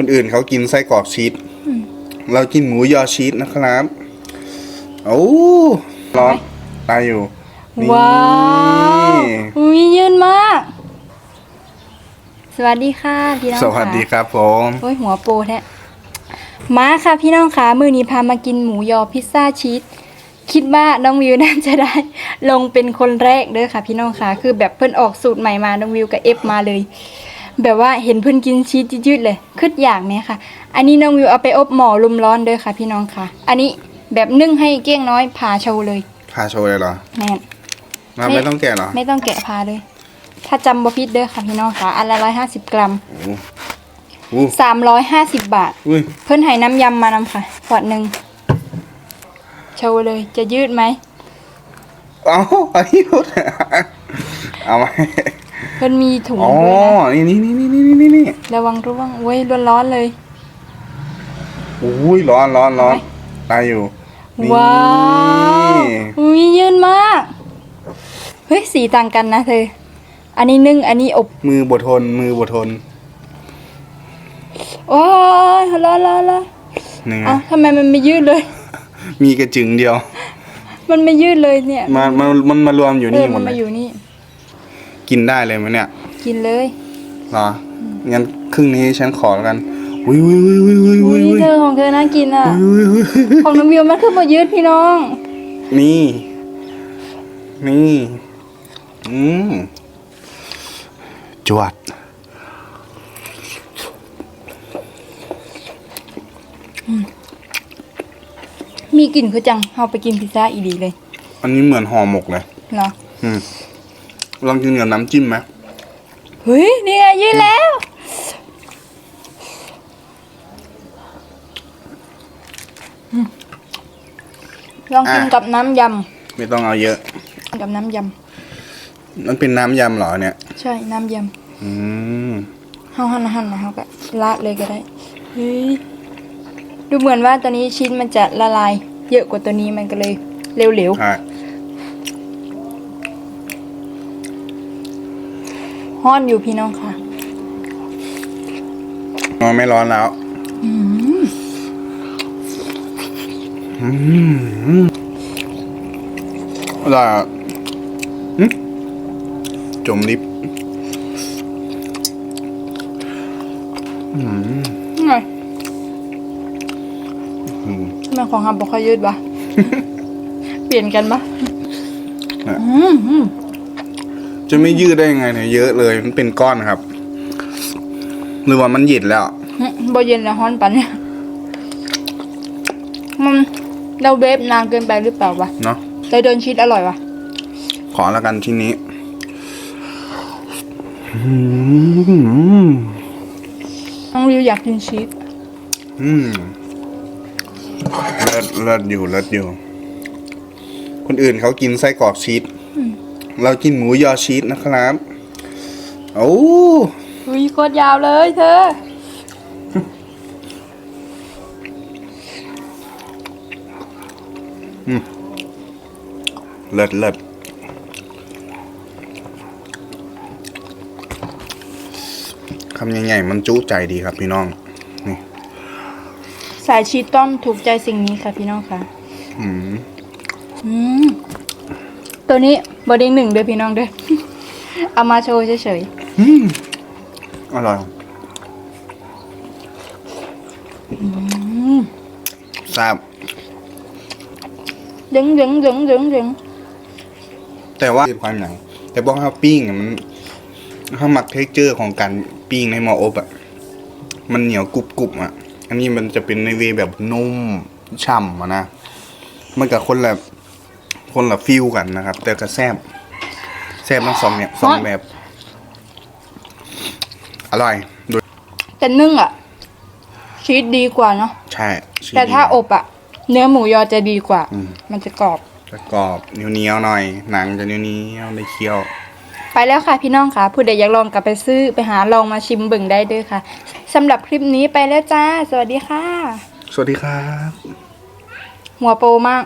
คนอื่นเขากินไส้กรอกชีสเรากินหมูยอชีสนะครับโอ้ร้อนตายอยู่นี่ว้าวอุ้ยยืนมาก สวัสดีค่ะพี่น้องสวัสดีค่ะครับผมโอ้ยหัวโปแท้มาค่ะพี่น้องค่ะมือนี้พามากินหมูยอพิซซ่าชีสคิดว่าน้องวิวน่าจะได้ ลงเป็นคนแรกเด้อค่ะ พี่น้องค่ะคือแบบเพิ่นออกสูตรใหม่มาน้องวิวกับเอฟมาเลย แบบว่าเห็นเพิ่นกินชีสยืดๆเลยคืดอย่างเนี้ยค่ะ อันนี้น้องวิวเอาไปอบหม้อลมร้อนเด้อค่ะ พี่น้องค่ะ อันนี้แบบนึ่งให้เก้งน้อยผ่าโชว์เลยพาโชว์เลยเหรอแน่นมาไม่ไม่ต้องแกะเหรอไม่ต้องแกะพาเลย ถ้าจำบ่ผิดเด้อค่ะพี่น้องค่ะอันละร้อยห้าสิบกรัมโอ้อู้สามร้อยห้าสิบบาทอุ้ยเพิ่นให้น้ำยำมานำค่ะขวดหนึ่งโชว์เลยจะยืดไหมเอาอันนี้รถเอาไหม เพิ่นมีถุงอ๋อ ด้วยนะนี่นี่นี่นี่นี่นี่นี่ระวังร่วงเว้ยร้อนๆเลย อุ้ยร้อนร้อนร้อนตายอยู่นี่ว้าวอุ้ยยืนมาก เฮ้ยสีต่างกันนะเธอ อันนี้นึ่งอันนี้อบมือบทนมือบทนโอ้ยร้อนร้อนร้อนนี่ไงเอ้าทำไมมันไม่ยืดเลย มีกระจึงเดียว มันไม่ยืดเลยเนี่ยมามันมันมารวมอยู่เอนี่อหมมัดนเลมายอยู่นี่ กินได้เลยไหมเนี่ยกินเลยเหรองั้นครึ่งนี้ฉันขอแล้วกันอุ้ยอุ้ยอุ้ยอุ้ยอุ้ยอุ้อุ้ยยอุ้ยเธอของเธอน่ากินอะอุ้ยอุ้ยของน้องวิวมันคือบ่ยืดพี่น้อง นี่ นี่อืมจวดมีกลิ่นคือจังเอาไปกินพิซซ่าอีดีเลย อันนี้เหมือนห่อหมกเลยเนาะอืม ลองกินกับน้ำจิ้มไหมเฮ้ยนี่ไงยืดแล้วอืมลองกินกับน้ำยไม่ต้องเอาเยอะำกับน้ำยมันเป็นน้ำยำเหรอเนี่ยำใช่น้ำยอืมำเฮาหั่นหั่นนะเฮาก็ราดเลยก็ได้เฮ้ยดูเหมือนว่าตัวนี้ชิ้นมันจะละลาย เยอะกว่าตัวนี้มันก็เลยเร็วใช่ ห้อนอยู่พี่น้องค่ะมันไม่ร้อนแล้วอืมอืมอร่อยอะจมลิฟอืมไงอืมทำไมของฮับบอกค่อยยืดวะ เปลี่ยนกันปะนะอืมอืม จะไม่ยืดได้ยังไงเนี่ยเยอะเลยมันเป็นก้อนครับ หรือว่ามันหยิดแล้วบเย็นแล้วฮ้อนปันเนี่ย มันเราเวฟนานเกินไปหรือเปล่าวะเนาะแต่เดินชีสอร่อยวะขอแล้วกันทีนี้อืมน้องวิวอยากกินชีสอืมเลิศเลิศอยู่เลิศอยู่ คนอื่นเขากินไส้กรอกชีส เรากินหมูยอชีสนะครับโอ้อุ้ยโคตรยาวเลยเธอเลิศเลิศคำใหญ่ๆมันจุใจดีครับพี่น้อง นี่ สายชีสต้องถูกใจสิ่งนี้ค่ะพี่น้องค่ะ อืม อืม ตัวนี้บอดิ้งหนึ่งเด้อพี่น้องเด้อ เอามาโชว์เฉยอืมอร่อยๆอืมทราบดึงดึงดึงดึงดึงแต่ว่าความหนังแต่บอกว่าปิ้งอะมันถ้าหมักเทคเจอร์ของการปิ้งในหม้ออบอะ มันเหนียวกรุบกรุบๆอะ อันนี้มันจะเป็นในเวแบบนุ่มฉ่ำอะนะ มันกับคนละ คนละฟิลกันนะครับ แต่ก็แซบแซบทั้งสองเนี่ยสองแบบ อร่อยโดยแต่นึ่งอะ ชีสดีกว่าเนาะใช่ชีสแต่ถ้าอบอะ เนื้อหมูยอจะดีกว่า อืมมันจะกรอบ จะกรอบเหนียวๆหน่อย หนังจะเหนียวๆได้เคี้ยว ไปแล้วค่ะพี่น้องค่ะ ผู้ใดอยากลองกลับไปซื้อไปหาลองมาชิมเบิ่งได้เด้วยค่ะสำหรับคลิปนี้ไปแล้วจ้า สวัสดีค่ะ สวัสดีครับ หัวโปรมาก